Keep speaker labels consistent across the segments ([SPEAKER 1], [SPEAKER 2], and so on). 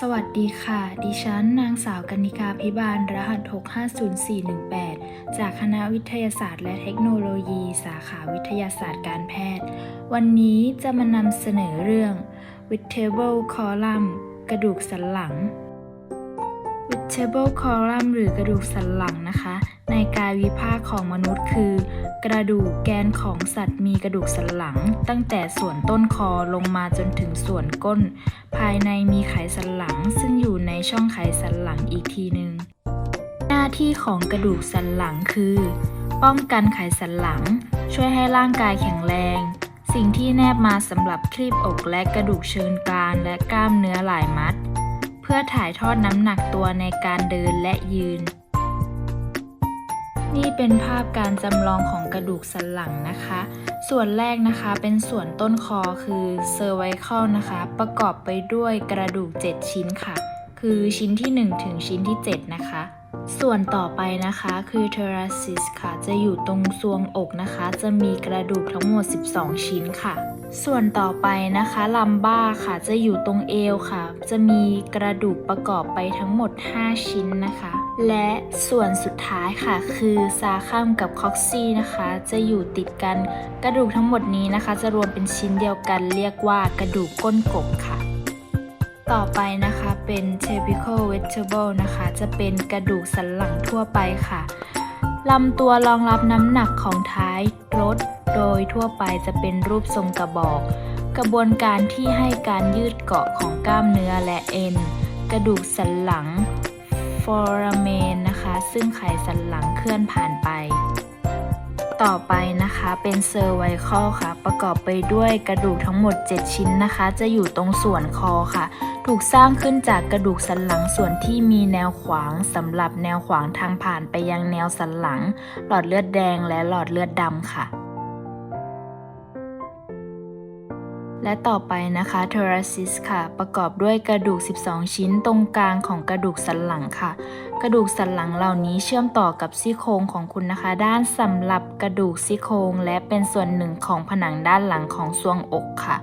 [SPEAKER 1] สวัสดีค่ะ ดิฉันนางสาวกนิกาพิบาล รหัส 650418 จากคณะวิทยาศาสตร์และเทคโนโลยี สาขาวิทยาศาสตร์การแพทย์ วันนี้จะมานำเสนอเรื่อง Vertebral Column กระดูกสันหลัง Vertebral Column หรือกระดูกสันหลังนะคะ ในกายวิภาคของมนุษย์คือ กระดูกแกนของสัตว์มีกระดูกสันหลัง ตั้งแต่ส่วนต้นคอลงมาจนถึงส่วนก้น ภายในมีไขสันหลัง ซึ่งอยู่ในช่องไขสันหลังอีกทีหนึ่งหน้าที่ของกระดูกสันหลังคือ ป้องกันไขสันหลัง ช่วยให้ร่างกายแข็งแรง สิ่งที่แนบมาสำหรับคลีบอกและกระดูกเชิงกรานและกล้ามเนื้อหลายมัด พื่อถ่ายทอดน้ำหนักตัวในการเดินและยืน นี่เป็นภาพการจำลองของกระดูกสันหลังนะคะ ส่วนแรกนะคะเป็นส่วนต้นคอคือ cervical นะคะ ประกอบไปด้วยกระดูก 7 ชิ้นค่ะ คือชิ้นที่ 1 ถึงชิ้นที่ 7 นะคะ ส่วนต่อไปนะคะคือ thoracic ค่ะ จะอยู่ตรงซวงอกนะคะ จะมีกระดูกทั้งหมด 12 ชิ้นค่ะ ส่วนต่อไปนะคะลัมบ้าค่ะจะอยู่ตรงเอวค่ะ จะมีกระดูกประกอบไปทั้งหมด 5 ชิ้นนะคะ และส่วนสุดท้ายค่ะ คือซาคัมกับคอกซี่นะคะ จะอยู่ติดกันกระดูกทั้งหมดนี้นะคะ จะรวมเป็นชิ้นเดียวกันเรียกว่ากระดูกก้นกบค่ะ ต่อไปนะคะเป็น typical vegetable นะคะ จะเป็นกระดูกสันหลังทั่วไปค่ะ ลำตัวรองรับน้ำหนักของท้ายรถ โดยทั่วไปจะเป็นรูปทรงกระบอก กระบวนการที่ให้การยืดเกาะของกล้ามเนื้อและเอ็น กระดูกสันหลัง foramen นะคะ ซึ่งไขสันหลังเคลื่อนผ่านไป ต่อไปนะคะเป็น cervical ค่ะ ประกอบไปด้วยกระดูกทั้งหมด 7 ชิ้นนะคะ จะอยู่ตรงส่วนคอค่ะ ถูกสร้างขึ้นจากกระดูกสันหลังส่วนที่มีแนวขวางสำหรับแนวขวางทางผ่านไปยังแนวสันหลัง หลอดเลือดแดงและหลอดเลือดดำค่ะ และต่อไปนะคะ thoracic ค่ะ ประกอบด้วยกระดูก 12 ชิ้นตรงกลางของกระดูกสันหลังค่ะ กระดูกสันหลังเหล่านี้เชื่อมต่อกับซี่โครงของคุณนะคะ ด้านสำหรับกระดูกซี่โครงและเป็นส่วนหนึ่งของผนังด้านหลังของทรวงอกค่ะ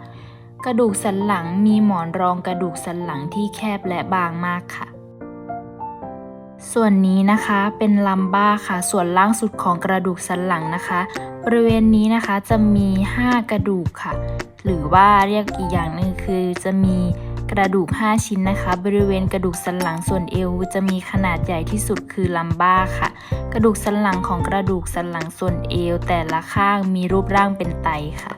[SPEAKER 1] กระดูกสันหลังมีหมอนรองกระดูกสันหลังที่แคบและบางมากค่ะ ส่วนนี้นะคะเป็นลัมบ้าค่ะ ส่วนล่างสุดของกระดูกสันหลังนะคะ บริเวณนี้นะคะจะมี 5 กระดูกค่ะ หรือว่าเรียกอีกอย่างหนึ่งคือจะมีกระดูก 5 ชิ้นนะคะ บริเวณกระดูกสันหลังส่วนเอวจะมีขนาดใหญ่ที่สุดคือลัมบ้าค่ะ กระดูกสันหลังของกระดูกสันหลังส่วนเอวแต่ละข้างมีรูปร่างเป็นไตค่ะ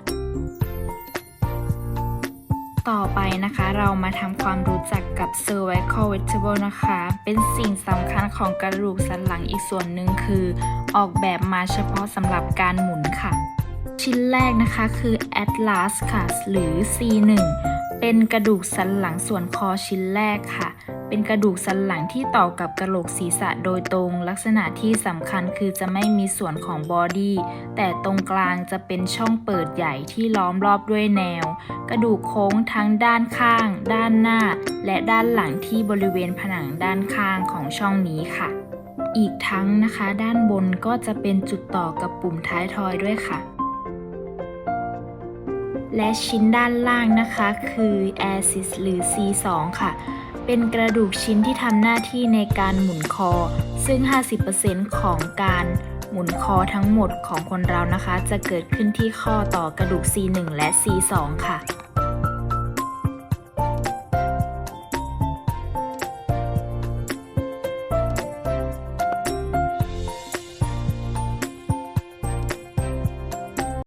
[SPEAKER 1] ต่อไปนะคะ เรามาทำความรู้จักกับ cervical vertebral นะคะ เป็นสิ่งสำคัญของกระดูกสันหลังอีกส่วนหนึ่งคือ ออกแบบมาเฉพาะสำหรับการหมุนค่ะ ชิ้นแรกนะคะคือ atlas ค่ะ หรือ C1 เป็นกระดูกสันหลังส่วนคอชิ้นแรกค่ะ เป็นกระดูกสันหลังที่ต่อกับกระโหลกศีรษะโดยตรง ลักษณะที่สำคัญคือจะไม่มีส่วนของบอดี้ แต่ตรงกลางจะเป็นช่องเปิดใหญ่ที่ล้อมรอบด้วยแนว กระดูกโค้งทั้งด้านข้าง ด้านหน้า และด้านหลังที่บริเวณผนังด้านข้างของช่องนี้ค่ะ อีกทั้งนะคะ ด้านบนก็จะเป็นจุดต่อกับปุ่มท้ายทอยด้วยค่ะ และชิ้นด้านล่างนะคะ คือ a s i s หรือ C2 ค่ะ เป็นกระดูกชิ้นที่ทำหน้าที่ในการหมุนคอ ซึ่ง 50%ของการหมุนคอทั้งหมดของคนเรานะคะ จะเกิดขึ้นที่ข้อต่อกระดูก C1 และ C2 ค่ะ